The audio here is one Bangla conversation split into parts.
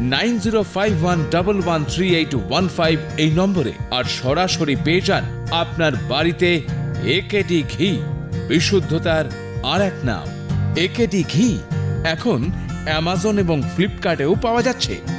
Nine zero five one double one three eight one five এই নম্বরে আর সরাসরি পেয়ে যান আপনার বাড়িতে একেটি ঘি। বিশুদ্ধতার আর এক নাম একেটি ঘি। এখন অ্যামাজন এবং ফ্লিপকার্টেও পাওয়া যাচ্ছে।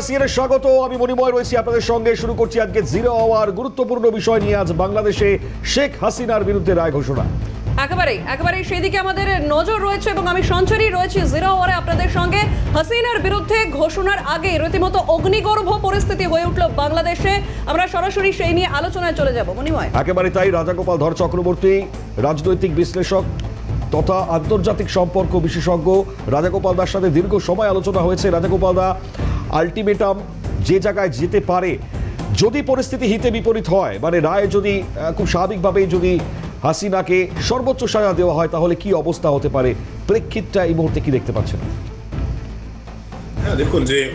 নমস্কার সিএনের স্বাগত আমি মণিময় রয়েছি আপনাদের সঙ্গে। শুরু করছি আজকে জিরো আওয়ার গুরুত্বপূর্ণ বিষয় নিয়ে আজ বাংলাদেশে শেখ হাসিনার বিরুদ্ধে রায় ঘোষণা। একেবারেই একেবারেই সেদিকে আমাদের নজর রয়েছে এবং আমি সঞ্চারী রয়েছি জিরো আওয়ারে আপনাদের সঙ্গে। হাসিনার বিরুদ্ধে ঘোষণার আগে রীতিমতো অগ্নিগর্ভ পরিস্থিতি হয়ে উঠল বাংলাদেশে। আমরা সরাসরি সেই নিয়ে আলোচনায় চলে যাব। মনিময় একেবারে তাই রাজাগোপাল ধর চক্রবর্তী রাজনৈতিক বিশ্লেষক তথা আন্তর্জাতিক সম্পর্ক বিশেষজ্ঞ রাজাগোপাল দার সাথে দীর্ঘ সময় আলোচনা হয়েছে। রাজাগোপাল দা আলটিমেটাম যে জায়গায় যেতে পারে। যদি পরিস্থিতি হিতে বিপরীত হয় মানে রায় যদি খুব স্বাভাবিকভাবেই যদি হাসিনাকে সর্বোচ্চ সাজা দেওয়া হয় তাহলে কি অবস্থা হতে পারে? প্রেক্ষিতটা এই মুহূর্তে কি দেখতে পাচ্ছেন? হ্যাঁ দেখুন যে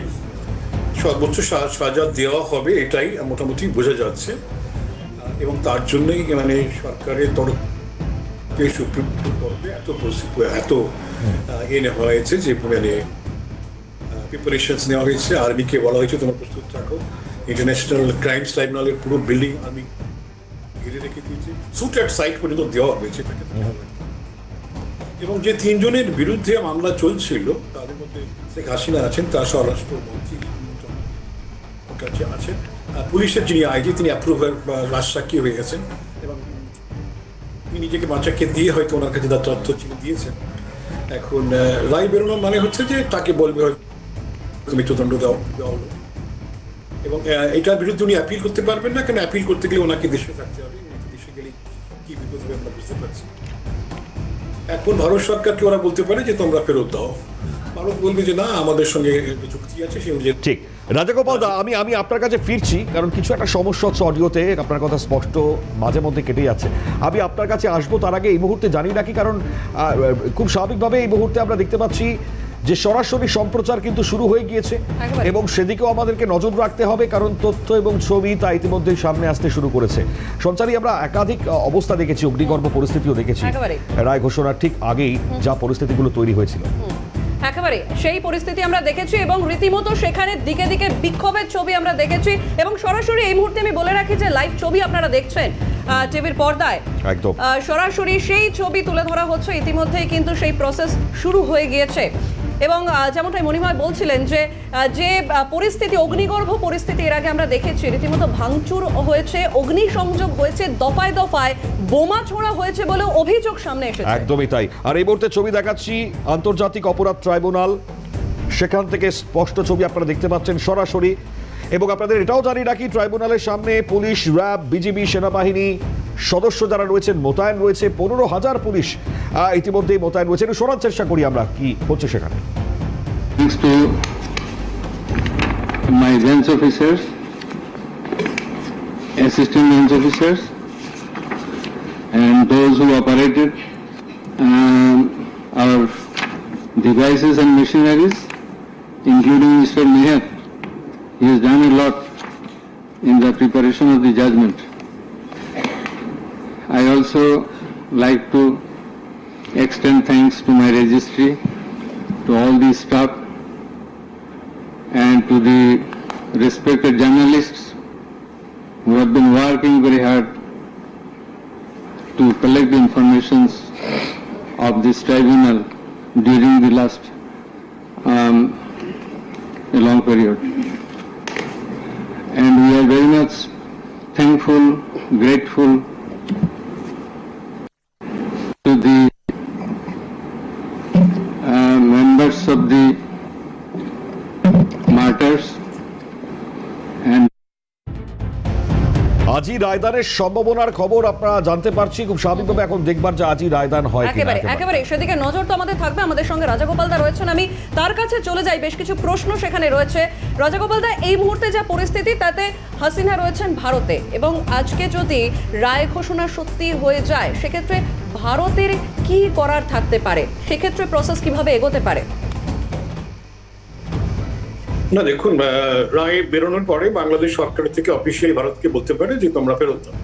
সর্বোচ্চ সাজা দেওয়া হবে এটাই মোটামুটি বোঝা যাচ্ছে। এবং তার জন্যই মানে সরকারের তরফ সুপ্রিম কোর্টের তরফে এত এত আহ, এ নেওয়া হয়েছে যে মানে প্রিপারেশনস নেওয়া হয়েছে, আর্মিকে বলা হয়েছে, তোমার প্রস্তুত থাকো। ইন্টারন্যাশনাল ক্রাইমস ট্রাইব্যুনালের পুরো বিল্ডিং আর্মি ঘিরে রেখে দিয়েছে। অ্যাট সাইট পর্যন্ত দেওয়া হয়েছে। এবং যে তিনজনের বিরুদ্ধে মামলা চলছিল, তাদের মধ্যে শেখ হাসিনা আছেন, তার স্বরাষ্ট্রমন্ত্রী কাছে আছেন পুলিশের যিনি আইজি, তিনি অ্যাপ্রুভার বা রাজসাক্ষী হয়ে গেছেন, এবং তিনি নিজেকে বাঁচাকে দিয়ে হয়তো ওনার কাছে তার তথ্য তিনি দিয়েছেন। এখন রায় বেরোনোর মানে হচ্ছে যে তাকে বলবে হয়তো মৃত্যুদণ্ড দেওয়া হলো এবং এটার বিরুদ্ধে উনি অ্যাপিল করতে পারবেন না, কেন অ্যাপিল করতে গেলে ওনাকে দেশে থাকতে হবে? দেশে গেলে কি বিপদ হবে আমরা বুঝতে পারছি এখন ভারত সরকারকে ওরা বলতে পারে যে, তোমরা ফেরত দাও। ভারত বলবে যে, না, আমাদের সঙ্গে চুক্তি আছে সেই অনুযায়ী ঠিক। রাজাগোপাল দা, আমি আমি আপনার কাছে ফিরছি, কারণ কিছু একটা সমস্যা হচ্ছে অডিওতে, আপনার কথা স্পষ্ট মাঝে মধ্যে কেটে যাচ্ছে। আমি আপনার কাছে আসব তার আগে এই মুহূর্তে, জানি নাকি কারণ খুব স্বাভাবিকভাবে এই মুহূর্তে আমরা দেখতে পাচ্ছি যে সরাসরি সম্প্রচার কিন্তু শুরু হয়ে গিয়েছে এবং সেদিকেও আমাদেরকে নজর রাখতে হবে কারণ তথ্য এবং ছবি তা ইতিমধ্যেই সামনে আসতে শুরু করেছে। সঞ্চারী আমরা একাধিক অবস্থা দেখেছি অগ্নিগর্ভ পরিস্থিতিও দেখেছি। রায় ঘোষণার ঠিক আগেই যা পরিস্থিতিগুলো তৈরি হয়েছিল। একেবারে সেই পরিস্থিতি আমরা দেখেছি এবং রীতিমতো সেখানে দিকে দিকে বিক্ষোভের ছবি আমরা দেখেছি এবং সরাসরি এই মুহূর্তে আমি বলে রাখি যে লাইভ ছবি আপনারা দেখছেন টিভির পর্দায়। একদম। সরাসরি সেই ছবি তুলে ধরা হচ্ছে ইতিমধ্যেই কিন্তু সেই প্রসেস শুরু হয়ে গিয়েছে। এবং যেমনটাই মণিময় বলছিলেন যে যে পরিস্থিতি, অগ্নিগর্ভ পরিস্থিতি এর আগে আমরা দেখেছি, রীতিমতো ভাঙচুর হয়েছে, অগ্নিসংযোগ হয়েছে, দফায় দফায় বোমা ছোড়া হয়েছে বলে অভিযোগ সামনে এসেছে। একদমই তাই। আর এই মুহূর্তে ছবি দেখাচ্ছি আন্তর্জাতিক অপরাধ ট্রাইব্যুনাল। সেখান থেকে স্পষ্ট ছবি আপনারা দেখতে পাচ্ছেন সরাসরি। এবং আপনাদের এটাও জানি রাখি, ট্রাইব্যুনালের সামনে পুলিশ, র্যাব, বিজিবি, সেনাবাহিনী সদস্য যারা রয়েছেন মোতায়েন রয়েছে পনেরো হাজার পুলিশ ইতিমধ্যেই মোতায়েন রয়েছে একটু শোনার চেষ্টা করি আমরা কি হচ্ছে সেখানে assistant bench officers, and those who operated um, our devices and machineries, including Mr. Meher. He has done a lot in the preparation of the judgment. I also like to extend thanks to my registry, to all the staff, and to the respected journalists who have been working very hard to collect the informations of this tribunal during the last um, a long period. And we are very much thankful, grateful to the uh, members of the martyrs and আজই রায়দানের সম্ভাবনার খবর আপনারা জানতে পারছি খুব স্বাভাবিকভাবে এখন দেখবার যে আজই রায়দান হয় কিনা একেবারে একেবারে। একেবারে সেদিকে নজর তো আমাদের থাকবে আমাদের সঙ্গে রাজাগোপাল দা রয়েছেন। আমি তার কাছে চলে যাই বেশ কিছু প্রশ্ন সেখানে রয়েছে। রাজাগোপাল দা এই মুহূর্তে যা পরিস্থিতি তাতে হাসিনা রয়েছেন ভারতে। এবং আজকে যদি রায় ঘোষণা সত্যি হয়ে যায় সেক্ষেত্রে ভারতের কি করার থাকতে পারে? সেক্ষেত্রে প্রসেস কীভাবে এগোতে পারে? না, দেখুন রায় বেরোনোর পরে বাংলাদেশ সরকারের থেকে অফিসিয়ালি ভারতকে বলতে পারে যে তোমরা ফেরত দাও।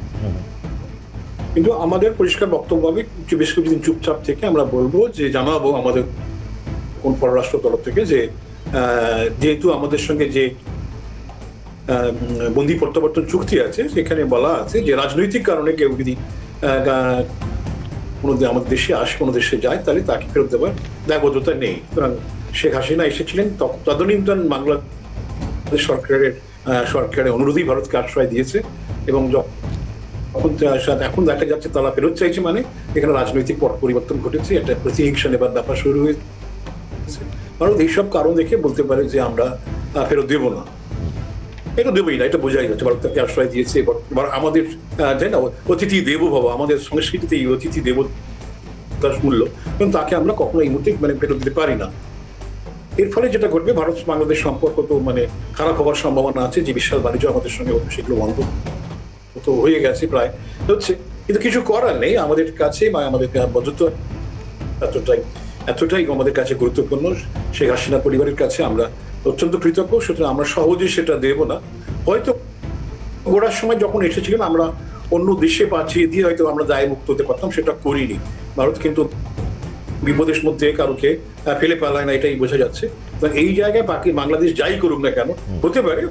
কিন্তু আমাদের পরিষ্কার বক্তব্য হবে বেশ কিছুদিন চুপচাপ থেকে আমরা বলব যে, জানাব আমাদের কোন পররাষ্ট্র তরফ থেকে যে যেহেতু আমাদের সঙ্গে যে বন্দি প্রত্যাবর্তন চুক্তি আছে, সেখানে বলা আছে যে, রাজনৈতিক কারণে কেউ যদি কোনো আমাদের দেশে আসে, কোনো দেশে যায়, তাহলে তাকে ফেরত দেওয়ার দায়বদ্ধতা নেই। সুতরাং শেখ হাসিনা এসেছিলেন তখন তদানীন্তন বাংলাদেশ সরকারের সরকারের অনুরোধেই ভারতকে আশ্রয় দিয়েছে এবং যখন এখন দেখা যাচ্ছে তারা ফেরত চাইছে মানে এখানে রাজনৈতিক পট পরিবর্তন ঘটেছে, একটা প্রতিহিংসা নেবার ব্যাপার শুরু হয়েছে। ভারত এইসব কারণ দেখে বলতে পারে যে আমরা ফেরত দেবো না। এটা দেবই না, এটা বোঝাই যাচ্ছে ভারত তাকে আশ্রয় দিয়েছে, এবার আমাদের জানি না? অতিথি দেবো বাবা আমাদের সংস্কৃতিতে এই অতিথি দেব মূল্য, এবং তাকে আমরা কখনো এই মুহূর্তে মানে ফেরত দিতে পারি না। এর ফলে যেটা ঘটবে, ভারত বাংলাদেশ সম্পর্ক তো মানে খারাপ হওয়ার সম্ভাবনা আছে, যে বিশাল বাণিজ্য আমাদের সঙ্গে হতো, সেগুলো বন্ধ তো হয়ে গেছে প্রায়। হচ্ছে, কিন্তু কিছু করার নেই, আমাদের কাছে বা আমাদের বন্ধুত্ব এতটাই এতটাই আমাদের কাছে গুরুত্বপূর্ণ। শেখ হাসিনা পরিবারের কাছে আমরা অত্যন্ত কৃতজ্ঞ, সুতরাং আমরা সহজে সেটা দেব না। হয়তো গোড়ার সময় যখন এসেছিলেন আমরা অন্য দেশে পাঠিয়ে দিয়ে হয়তো আমরা দায় মুক্ত হতে পারতাম, সেটা করিনি। ভারত কিন্তু বিপদের মধ্যে কারোকে ফেলে পালায় না, এটাই বোঝা যাচ্ছে। এই জায়গায় বাকি বাংলাদেশ যাই করুক না কেন, হতে পারে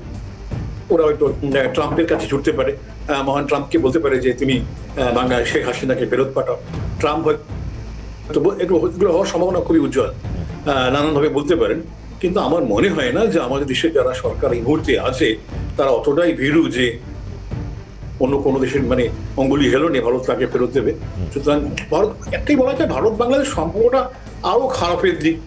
ওরা হয়তো ট্রাম্পের কাছে ছুটতে পারে। মহান ট্রাম্পকে বলতে পারে যে তুমি বাংলা শেখ হাসিনাকে ফেরত পাঠাও। ট্রাম্প হয়তো, এগুলো হওয়ার সম্ভাবনা খুবই উজ্জ্বল। নানানভাবে বলতে পারেন। কিন্তু আমার মনে হয় না যে আমাদের দেশে যারা সরকার এই মুহূর্তে আছে তারা অতটাই ভীরু যে অন্য কোনো দেশের মানে অঙ্গুলি হেলো নিয়ে ভারত তাকে ফেরত দেবে। সুতরাং ভারত একটাই বলা যায় ভারত বাংলাদেশ সম্পর্কটা আরও খারাপের দিক।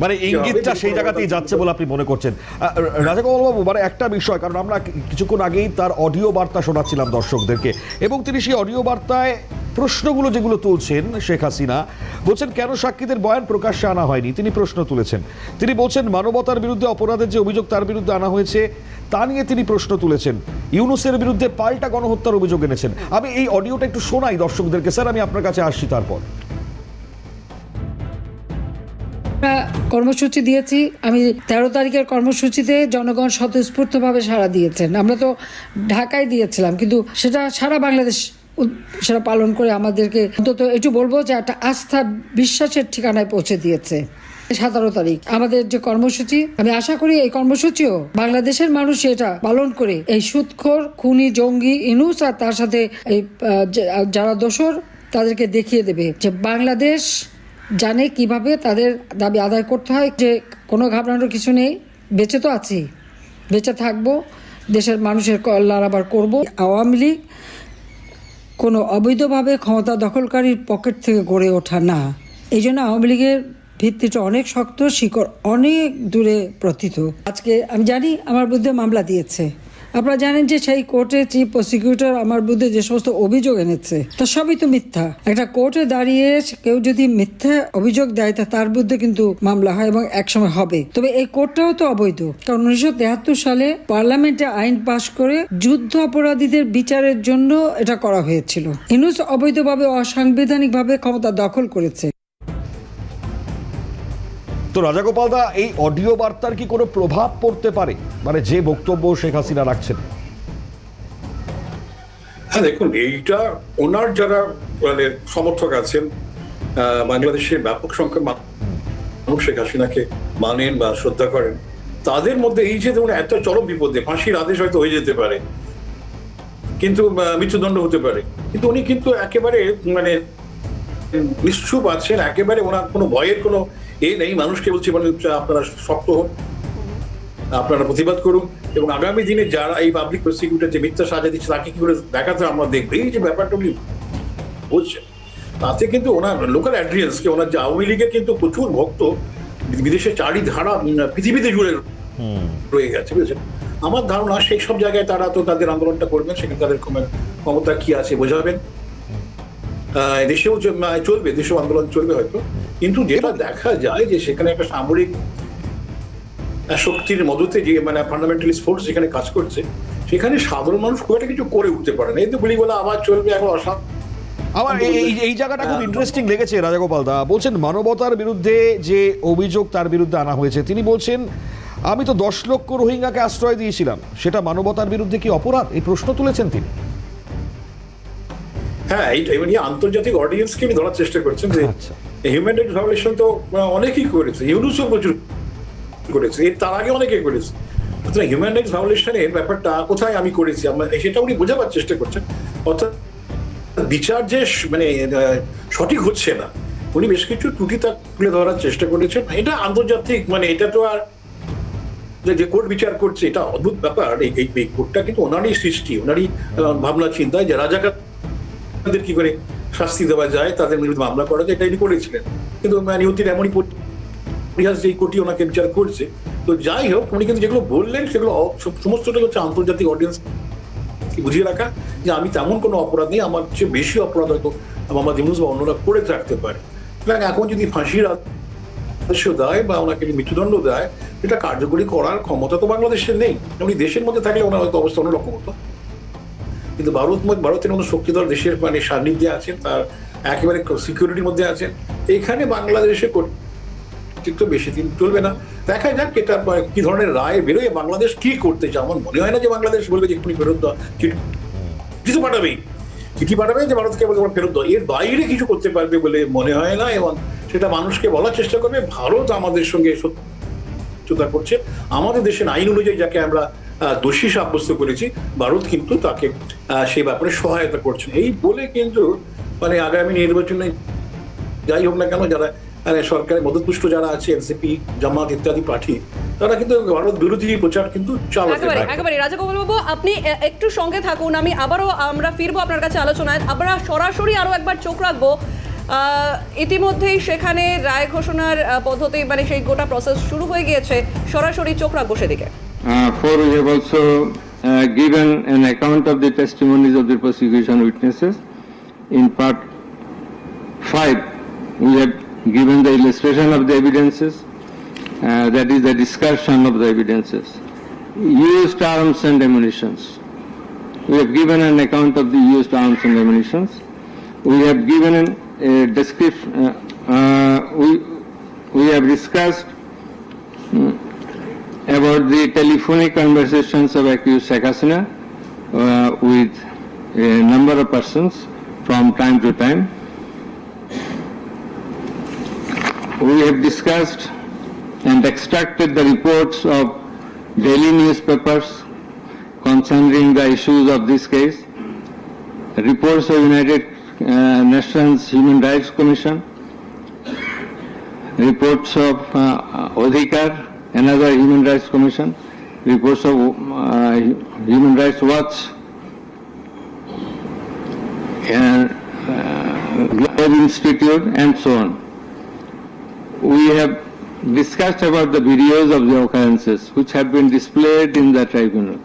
মানে ইঙ্গিতটা সেই জায়গাতেই যাচ্ছে বলে আপনি মনে করছেন। আহ, রাজাগোপাল বাবু মানে একটা বিষয় কারণ আমরা কিছুক্ষণ আগেই তার অডিও বার্তা শোনাচ্ছিলাম দর্শকদেরকে। এবং তিনি সেই অডিও বার্তায় প্রশ্নগুলো যেগুলো তুলছেন শেখ হাসিনা, বলছেন, কেন সাক্ষীদের বয়ান প্রকাশ্যে আনা হয়নি? তিনি প্রশ্ন তুলেছেন। তিনি বলছেন, মানবতার বিরুদ্ধে অপরাধের যে অভিযোগ তার বিরুদ্ধে আনা হয়েছে, তা নিয়ে তিনি প্রশ্ন তুলেছেন। ইউনুসের বিরুদ্ধে পাল্টা গণহত্যার অভিযোগ এনেছেন। আমি এই অডিওটা একটু শোনাই দর্শকদেরকে। স্যার, আমি আপনার কাছে আসছি তারপর। কর্মসূচি দিয়েছি। আমি তেরো তারিখের কর্মসূচিতে জনগণ স্বতঃস্ফূর্তভাবে সাড়া দিয়েছেন। আমরা তো ঢাকায় দিয়েছিলাম, কিন্তু সেটা সারা বাংলাদেশ সেটা পালন করে আমাদেরকে অন্তত একটু বলব যে একটা আস্থা বিশ্বাসের ঠিকানায় পৌঁছে দিয়েছে। সতেরো তারিখ। আমাদের যে কর্মসূচি, আমি আশা করি এই কর্মসূচিও বাংলাদেশের মানুষ এটা পালন করে। এই সুৎখোর, খুনি, জঙ্গি, ইনুস আর তার সাথে এই যারা দোষর, তাদেরকে দেখিয়ে দেবে যে বাংলাদেশ জানে কীভাবে তাদের দাবি আদায় করতে হয়, যে কোনো ঘাবড়ানোর কিছু নেই, বেঁচে তো আছি, বেঁচে থাকব, দেশের মানুষের কল্যাণ আবার করব। আওয়ামী লীগ কোনো অবৈধভাবে ক্ষমতা দখলকারীর পকেট থেকে গড়ে ওঠা না। এই জন্য আওয়ামী লীগের ভিত্তিটা অনেক শক্ত, শিকড় অনেক দূরে প্রথিত। আজকে আমি জানি আমার বিরুদ্ধে মামলা দিয়েছে। আপনারা জানেন যে সেই কোর্টে চিফ প্রসিকিউটর আমার বিরুদ্ধে যে সমস্ত অভিযোগ এনেছে, তা সবই তো মিথ্যা। একটা কোর্টে দাঁড়িয়ে কেউ যদি মিথ্যা অভিযোগ দেয়, তা তার বিরুদ্ধে কিন্তু মামলা হয় এবং একসময় হবে। তবে এই কোর্টটাও তো অবৈধ। কারণ উনিশশো সালে পার্লামেন্টে আইন পাশ করে যুদ্ধ অপরাধীদের বিচারের জন্য এটা করা হয়েছিল। ইনুস অবৈধভাবে, অসাংবিধানিকভাবে ক্ষমতা দখল করেছে। তো রাজাগোপাল দা এই অডিও বার্তার কি কোনো প্রভাব পড়তে পারে? মানে যে বক্তব্য শেখ হাসিনা রাখছেন। হ্যাঁ দেখুন এইটা ওনার যারা মানে সমর্থক আছেন আহ, বাংলাদেশের ব্যাপক সংখ্যক মানুষ শেখ হাসিনাকে মানেন বা শ্রদ্ধা করেন তাদের মধ্যে এই যে ধরুন এত চরম বিপদে ফাঁসির আদেশ হয়তো হয়ে যেতে পারে কিন্তু মৃত্যুদণ্ড হতে পারে কিন্তু উনি কিন্তু একেবারে মানে নিশ্চুপ আছেন একেবারে ওনার কোনো ভয়ের কোনো এ নেই মানুষকে বলছে মানে আপনারা শক্ত হন। আপনারা প্রতিবাদ করুন। এবং আগামী দিনে যারা এই পাবলিক প্রসিকিউটর যে মিথ্যা সাজা দিচ্ছে তাকে কি করে দেখাতে আমরা দেখব? এই যে ব্যাপারটা উনি বলছেন তাতে কিন্তু ওনার লোকাল অ্যাড্রিয়েন্সকে ওনার যে আওয়ামী লীগের কিন্তু প্রচুর ভক্ত বিদেশে চারি ধারা পৃথিবীতে জুড়ে রয়ে গেছে বুঝেছেন? আমার ধারণা সেই সব জায়গায় তারা তো তাদের আন্দোলনটা করবেন সেখানে তাদের ক্ষম- ক্ষমতা কি আছে বোঝাবেন। দেশেও চলবে দেশেও আন্দোলন চলবে হয়তো। কিন্তু যেটা দেখা যায় যে সেখানে একটা সামরিক শক্তির মদতে যে মানে ফান্ডামেন্টালিস্ট ফোর্স যেখানে কাজ করছে সেখানে সাধারণ মানুষ খুব একটা কিছু করে উঠতে পারে না। এই তো গুলিগুলো আবার চলবে এখন অসা আমার এই- এই এই জায়গাটা খুব ইন্টারেস্টিং লেগেছে রাজাগোপাল দা। বলছেন মানবতার বিরুদ্ধে যে অভিযোগ তার বিরুদ্ধে আনা হয়েছে। তিনি বলছেন আমি তো দশ লক্ষ রোহিঙ্গাকে আশ্রয় দিয়েছিলাম। সেটা মানবতার বিরুদ্ধে কি অপরাধ? এই প্রশ্ন তুলেছেন তিনি। হ্যাঁ এই মানে আন্তর্জাতিক অডিয়েন্সকে আমি ধরার চেষ্টা করছেন যে। হিউম্যান রাইটস ভায়োলেশন তো অনেকেই করেছে। ইউনুসও প্রচুর করেছে। এর তার আগে অনেকে করেছে। সুতরাং হিউম্যান রাইটস ভায়োলেশনের ব্যাপারটা কোথায় আমি করেছি? আমরা সেটা উনি বোঝাবার চেষ্টা করছেন। অর্থাৎ বিচার যে মানে সঠিক হচ্ছে না উনি বেশ কিছু ত্রুটি তা তুলে ধরার চেষ্টা করেছেন। এটা আন্তর্জাতিক মানে এটা তো আর যে কোর্ট বিচার করছে এটা অদ্ভুত ব্যাপার। এই এই- এই কোর্টটা কিন্তু ওনারই সৃষ্টি ওনারই ভাবনা চিন্তায় যে রাজাকার তাদের কি করে শাস্তি দেওয়া যায়, তাদের বিরুদ্ধে মামলা করা যায়, এটা ইনি করেছিলেন। কিন্তু নিয়তির এমনই পরিহাস যে এই কোটি ওনাকে বিচার করছে, তো যাই হোক, উনি কিন্তু যেগুলো বললেন, সেগুলো সমস্তটাই হচ্ছে আন্তর্জাতিক অডিয়েন্স বুঝিয়ে রাখা, যে আমি তেমন কোনো অপরাধ নেই, আমার চেয়ে বেশি অপরাধ হয়তো মোহাম্মদ ইউনুস বা অন্যরা করে থাকতে পারে। এখন যদি ফাঁসির আদেশ দেয় বা ওনাকে যদি মৃত্যুদণ্ড দেয়, এটা কার্যকরী করার ক্ষমতা তো বাংলাদেশের নেই। উনি দেশের মধ্যে থাকলে ওনার হয়তো অবস্থা অন্যরকম হতো। কিন্তু ভারত ভারতের মতো শক্তিধর দেশের মানে সান্নিধ্যে আছেন, তার একেবারে সিকিউরিটির মধ্যে আছেন। এখানে বাংলাদেশে কর্তৃত্ব বেশি দিন চলবে না। দেখা যাক এটা কি ধরনের রায় বেরোয়। বাংলাদেশ কি করতে চায়? আমার মনে হয় না যে বাংলাদেশ বলবে যে এক্ষুনি ফেরত চিঠি কিছু পাঠাবেই। চিঠি পাঠাবে যে ভারতকে বলবে ফেরত দাও। এর বাইরে কিছু করতে পারবে বলে মনে হয় না এবং সেটা মানুষকে বলার চেষ্টা করবে। ভারত আমাদের সঙ্গে সত্যতা করছে। আমাদের দেশের আইন অনুযায়ী যাকে আমরা দোষী সাব্যস্ত করেছি। ভারত কিন্তু তাকে সেই ব্যাপারে সহায়তা করছে। এই বলে কিন্তু মানে আগামী নির্বাচনে যাই হোক না কেন যারা মানে সরকারের মদতপুষ্ট যারা আছে এনসিপি জামাত ইত্যাদি প্রার্থী তারা কিন্তু ভারত বিরোধী প্রচার কিন্তু চালাতে একেবারে পারে একেবারে। রাজাগোপাল বাবু আপনি একটু সঙ্গে থাকুন। আমি আবারও আমরা ফিরবো আপনার কাছে আলোচনায়। আমরা সরাসরি আরও একবার চোখ রাখব। আহ, ইতিমধ্যেই সেখানে রায় ঘোষণার পদ্ধতি মানে সেই গোটা প্রসেস শুরু হয়ে গিয়েছে। সরাসরি চোখ রাখব সেদিকে। Uh, four, we have also uh, given an account of the testimonies of the prosecution witnesses. In part five, we have given the illustration of the evidences, uh, that is the discussion of the evidences. Used arms and ammunitions. We have given an account of the used arms and ammunitions. We have given a description, we, we have discussed about the telephonic conversations of accused Sheikh uh, with a number of persons from time to time. We have discussed and extracted the reports of daily newspapers concerning the issues of this case, reports of United uh, Nations Human Rights Commission, reports of uh, Odhikar, another Human Rights Commission, reports of uh, Human Rights Watch, and uh, Globe Institute, and so on. We have discussed about the videos of the occurrences which have been displayed in the tribunal.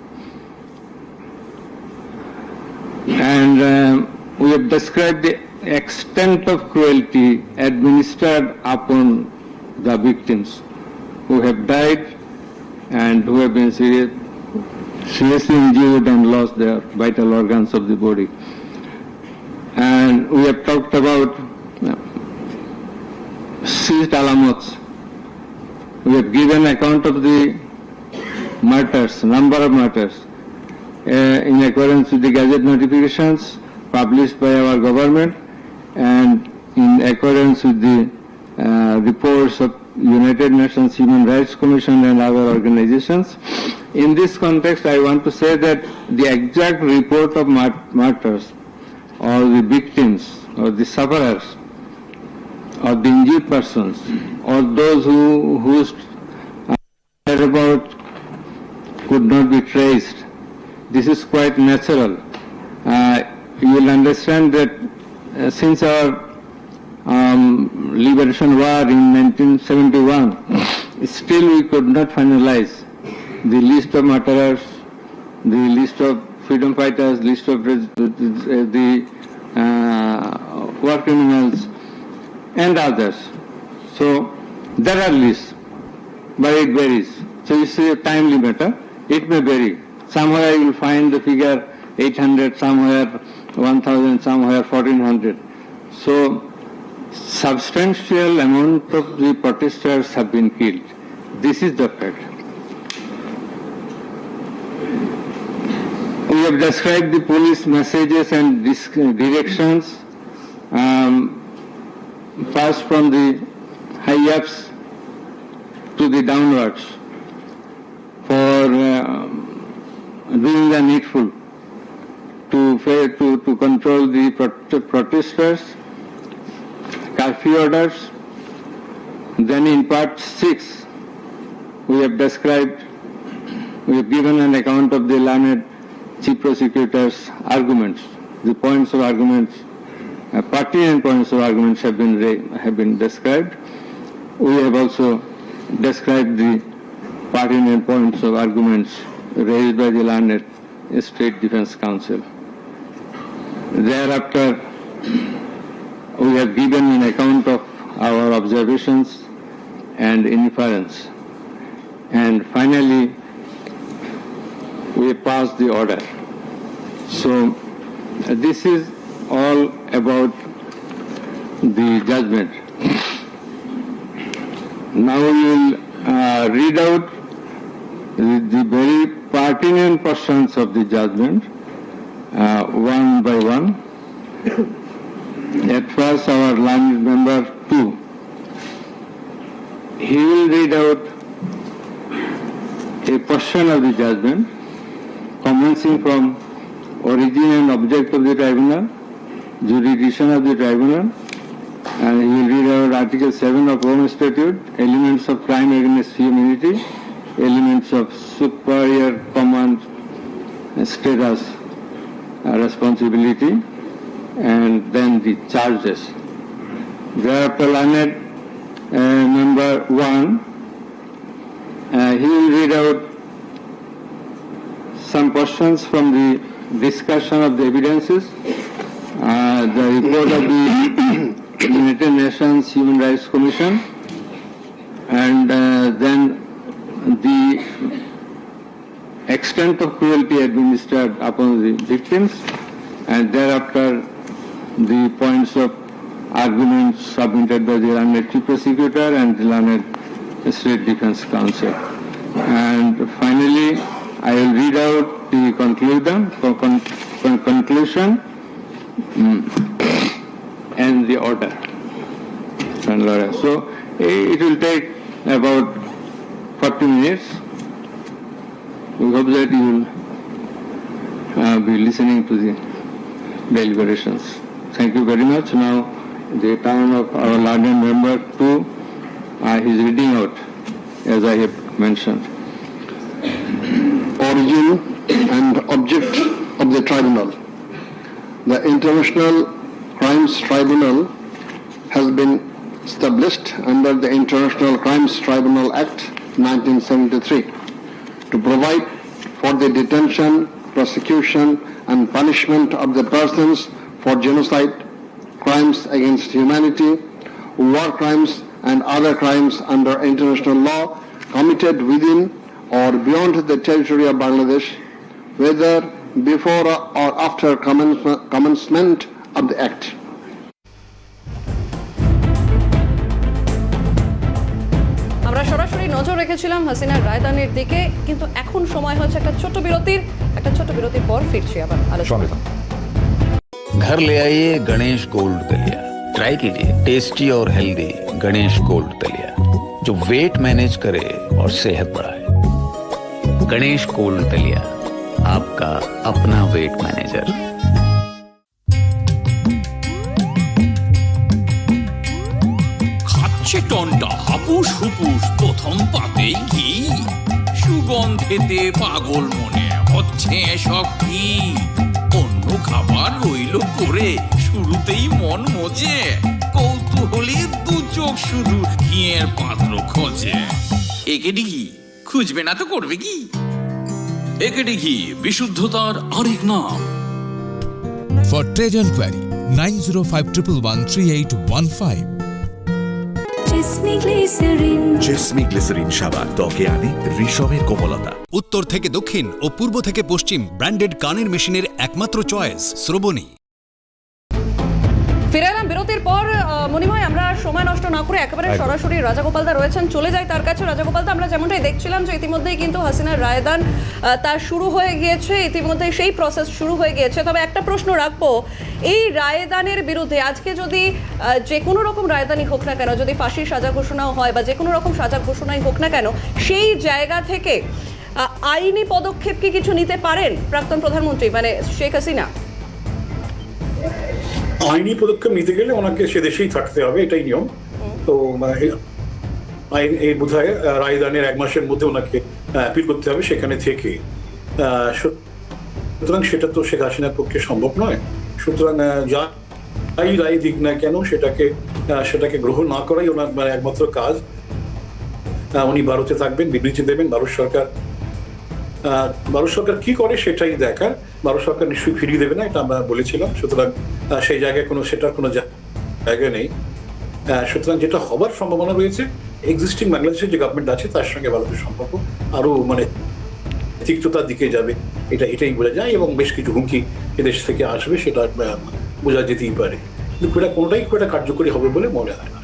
And um, we have described the extent of cruelty administered upon the victims who have died and who have been serious, seriously injured and lost their vital organs of the body. And we have talked about uh, seized alamots. We have given account of the murders, number of murders, uh, in accordance with the gazette notifications published by our government and in accordance with the uh, reports of United Nations Human Rights Commission and other organizations. In this context, I want to say that the exact report of mar- martyrs or the victims or the sufferers or the injured persons or those who whose whereabouts could not be traced. This is quite natural. Uh, you will understand that uh, since our um, liberation war in 1971, still we could not finalize the list of martyrs, the list of freedom fighters, list of the uh, war criminals, and others. So there are lists, but it varies. So it's a timely matter. It may vary. Somewhere you will find the figure 800, somewhere 1000, somewhere 1400. So substantial amount of the protesters have been killed. This is the fact. We have described the police messages and directions, um, first from the high-ups to the downwards for um, doing the needful to, to, to control the prot- protesters, curfew orders. Then in part 6, we have described, we have given an account of the learned chief prosecutor's arguments, the points of arguments, uh, pertinent points of arguments have been, have been described. We have also described the pertinent points of arguments raised by the learned State Defense Council. Thereafter, we have given an account of our observations and inference. And finally, we pass the order. So this is all about the judgment. Now we will uh, read out the, the very pertinent portions of the judgment uh, one by one. At first, our learned member two. He will read out a portion of the judgment commencing from origin and object of the tribunal, jurisdiction of the tribunal, and he will read out Article 7 of Rome Statute, elements of crime against humanity, elements of superior command status, responsibility, and then the charges. Thereafter, learned uh, number one, uh, he will read out some questions from the discussion of the evidences, uh, the report of the United Nations Human Rights Commission, and uh, then the extent of cruelty administered upon the victims, and thereafter the points of arguments submitted by the learned chief prosecutor and the learned state defense counsel. And finally, I will read out the conclusion, con- con- conclusion mm, and the order. So it will take about 40 minutes. We hope that you will uh, be listening to the deliberations. Thank you very much. Now the turn of our learned member to uh, reading out, as I have mentioned. origin and object of the tribunal. The International Crimes Tribunal has been established under the International Crimes Tribunal Act 1973 to provide for the detention, prosecution and punishment of the persons for genocide, crimes against humanity, war crimes and other crimes under international law committed within or beyond the territory of Bangladesh, whether before or after commencement of the act. আমরা সরাসরি নজর রেখেছিলাম হাসিনার রায়দানের দিকে কিন্তু এখন সময় হচ্ছে একটা ছোট্ট বিরতির একটা ছোট্ট বিরতির পর ফিরছি আবার আলোচনা। घर ले आइए गणेश गोल्ड दलिया ट्राई कीजिए टेस्टी और हेल्दी गणेश गोल्ड दलिया जो वेट मैनेज करे और सेहत बढ़ाए गणेश गोल्ड दलिया आपका अपना वेट मैनेजर খাচ্ছে টনটা হাপুস হুপুস প্রথম পাতেই ঘি সুগন্ধেতে পাগল মনে হচ্ছে এসব কি অন্য খাবার হইল করে শুরুতেই মন মজে কৌতূহলী দু চোখ শুধু ঘিয়ের পাত্র খোঁজে একে ডিঘি খুঁজবে না তো করবে কি একে ডিঘি বিশুদ্ধতার আরেক নাম For trade enquiry, 905113815. Jisme Glycerin. Jisme glycerin সাবান ত্বকে আনে রেশমের কোমলতা। উত্তর থেকে দক্ষিণ ও পূর্ব থেকে পশ্চিম ব্র্যান্ডেড কানের মেশিনের একমাত্র চয়েস শ্রবণী। ফিরে এলাম বিরতির পর মনিময় আমরা সময় নষ্ট না করে একেবারে সরাসরি রাজাগোপালদা রয়েছেন চলে যাই তার কাছে। রাজাগোপালদা আমরা যেমনটাই দেখছিলাম যে ইতিমধ্যেই কিন্তু হাসিনার রায়দান তার শুরু হয়ে গিয়েছে ইতিমধ্যেই সেই প্রসেস শুরু হয়ে গিয়েছে। তবে একটা প্রশ্ন রাখব এই রায়দানের বিরুদ্ধে আজকে যদি যে কোনো রকম রায়দানি হোক না কেন যদি ফাঁসির সাজা ঘোষণাও হয় বা যে কোনো রকম সাজা ঘোষণাই হোক না কেন সেই জায়গা থেকে আইনি পদক্ষেপ কি কিছু নিতে পারেন প্রাক্তন প্রধানমন্ত্রী মানে শেখ হাসিনা? আইনি পদক্ষেপ নিতে গেলে ওনাকে সে দেশেই থাকতে হবে এটাই নিয়ম। তো মানে, আইন এই বোধ হয় রায়দানের এক মাসের মধ্যে ওনাকে অ্যাপিল করতে হবে সেখানে থেকে। সুতরাং সেটা তো শেখ হাসিনার পক্ষে সম্ভব নয়। সুতরাং যা যাই রায় দিক না কেন সেটাকে সেটাকে গ্রহণ না করাই ওনার মানে একমাত্র কাজ। উনি ভারতে থাকবেন বিবৃতি দেবেন ভারত সরকার ভারত সরকার কি করে সেটাই দেখার ভারত সরকার নিশ্চয়ই ফিরিয়ে দেবে না এটা আমরা বলেছিলাম। সুতরাং সেই জায়গায় কোনো সেটার কোনো জায়গা নেই। সুতরাং যেটা হবার সম্ভাবনা রয়েছে এক্সিস্টিং বাংলাদেশের যে গভর্নমেন্ট আছে, তার সঙ্গে ভারতের সম্পর্ক আরও মানে তিক্ততার দিকে যাবে, এটা এটাই বোঝা যায় এবং বেশ কিছু হুমকি এদেশ থেকে আসবে, সেটা বোঝা যেতেই পারে। কিন্তু এটা কোনোটাই খুব একটা কার্যকরী হবে বলে মনে হয় না।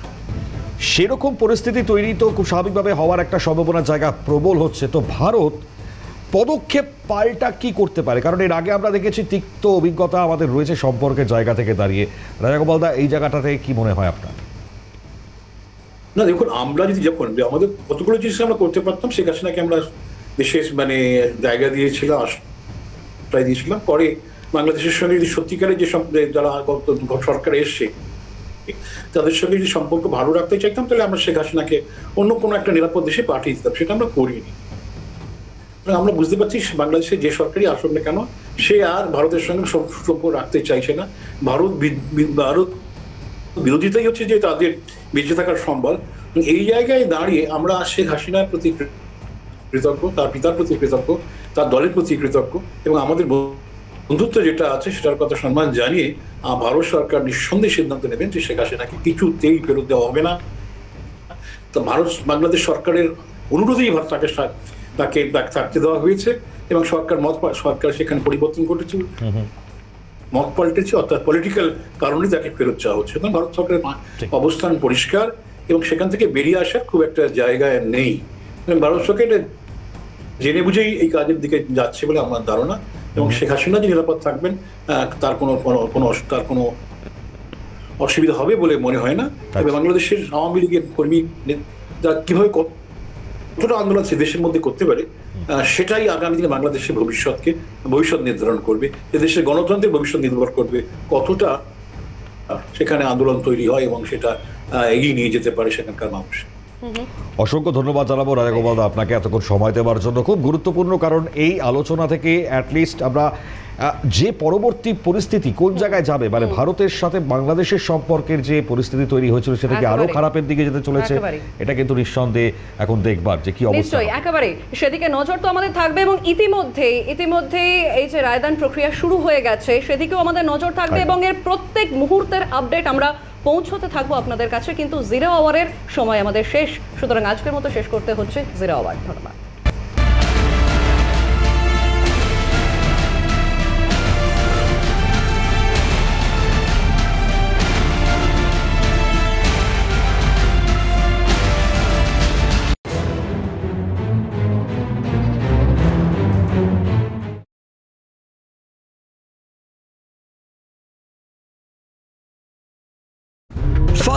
সেরকম পরিস্থিতি তৈরি তো খুব স্বাভাবিকভাবে হওয়ার একটা সম্ভাবনার জায়গা প্রবল হচ্ছে। তো ভারত পদক্ষেপ পাল্টা কি করতে পারে? কারণ এর আগে আমরা দেখেছি তিক্ত অভিজ্ঞতা আমাদের রয়েছে সম্পর্কের জায়গা থেকে দাঁড়িয়ে। রাজাগোপালদা এই জায়গাটা থেকে কি মনে হয় আপনার? না, দেখুন, আমরা যদি যখন আমাদের কতগুলো জিনিস আমরা করতে পারতাম, শেখ হাসিনাকে আমরা বিশেষ মানে জায়গা দিয়েছিলাম আশ্রয় দিয়েছিলাম। পরে বাংলাদেশের সঙ্গে যদি সত্যিকারের যে যারা সরকার এসছে, তাদের সঙ্গে যদি সম্পর্ক ভালো রাখতে চাইতাম, তাহলে আমরা শেখ হাসিনাকে অন্য কোনো একটা নিরাপদ দেশে পাঠিয়ে দিতাম, সেটা আমরা করিনি। আমরা বুঝতে পারছি বাংলাদেশে যে সরকারি আসুক না কেন, সে আর ভারতের সঙ্গে সম্পর্ক রাখতে চাইছে না। ভারত ভারত বিরোধিতাই হচ্ছে যে তাদের বেঁচে থাকার সম্বল। এই জায়গায় দাঁড়িয়ে আমরা শেখ হাসিনার প্রতি কৃতজ্ঞ, তার পিতার প্রতি কৃতজ্ঞ, তার দলের প্রতি কৃতজ্ঞ এবং আমাদের বন্ধুত্ব যেটা আছে সেটার কথা সম্মান জানিয়ে ভারত সরকার নিঃসন্দেহে সিদ্ধান্ত নেবেন যে শেখ হাসিনাকে কিছুতেই ফেরত দেওয়া হবে না। তো ভারত, বাংলাদেশ সরকারের অনুরোধেই ভারত তাকে তাকে থাকতে দেওয়া হয়েছে এবং সরকার মত সরকার সেখানে পরিবর্তন ঘটেছে। মত পাল্টেছে অর্থাৎ পলিটিক্যাল কারণে তাকে ফেরত চাওয়া হচ্ছে। সুতরাং ভারত সরকারের অবস্থান পরিষ্কার এবং সেখান থেকে বেরিয়ে আসার খুব একটা জায়গায় নেই। ভারত সরকার জেনে বুঝেই এই কাজের দিকে যাচ্ছে বলে আমার ধারণা এবং শেখ হাসিনা যে নিরাপদ থাকবেন তার কোনো কোনো- তার কোনো অসুবিধা হবে বলে মনে হয় না। তবে বাংলাদেশের আওয়ামী লীগের কর্মী যারা কীভাবে কতটা আন্দোলন সে দেশের মধ্যে করতে পারে সেটাই আগামী দিনে বাংলাদেশের ভবিষ্যৎকে, ভবিষ্যৎ নির্ধারণ করবে এ দেশের গণতন্ত্রের ভবিষ্যৎ নির্ভর করবে, কতটা সেখানে আন্দোলন তৈরি হয় এবং সেটা এগিয়ে নিয়ে যেতে পারে সেখানকার মানুষ। অসংখ্য ধন্যবাদ জানাব রাজাগোপালদা আপনাকে এতক্ষণ সময় দেওয়ার জন্য। খুব গুরুত্বপূর্ণ, কারণ এই আলোচনা থেকে অ্যাটলিস্ট আমরা যে পরবর্তী পরিস্থিতি কোন জায়গায় যাবে? মানে ভারতের সাথে বাংলাদেশের সম্পর্কের যে পরিস্থিতি তৈরি হয়েছিল সেটা কি আরও খারাপের দিকে যেতে চলেছে? এটা কিন্তু নিঃসন্দেহে এখন দেখবার যে কি অবস্থা। একেবারে। সেদিকে নজর তো আমাদের থাকবে এবং ইতিমধ্যেই ইতিমধ্যেই এই যে রায়দান প্রক্রিয়া শুরু হয়ে গেছে সেদিকেও আমাদের নজর থাকবে এবং এর প্রত্যেক মুহূর্তের আপডেট আমরা পৌঁছতে থাকব আপনাদের কাছে কিন্তু জিরো আওয়ারের সময় আমাদের শেষ। সুতরাং আজকের মতো শেষ করতে হচ্ছে জিরো আওয়ার ধন্যবাদ।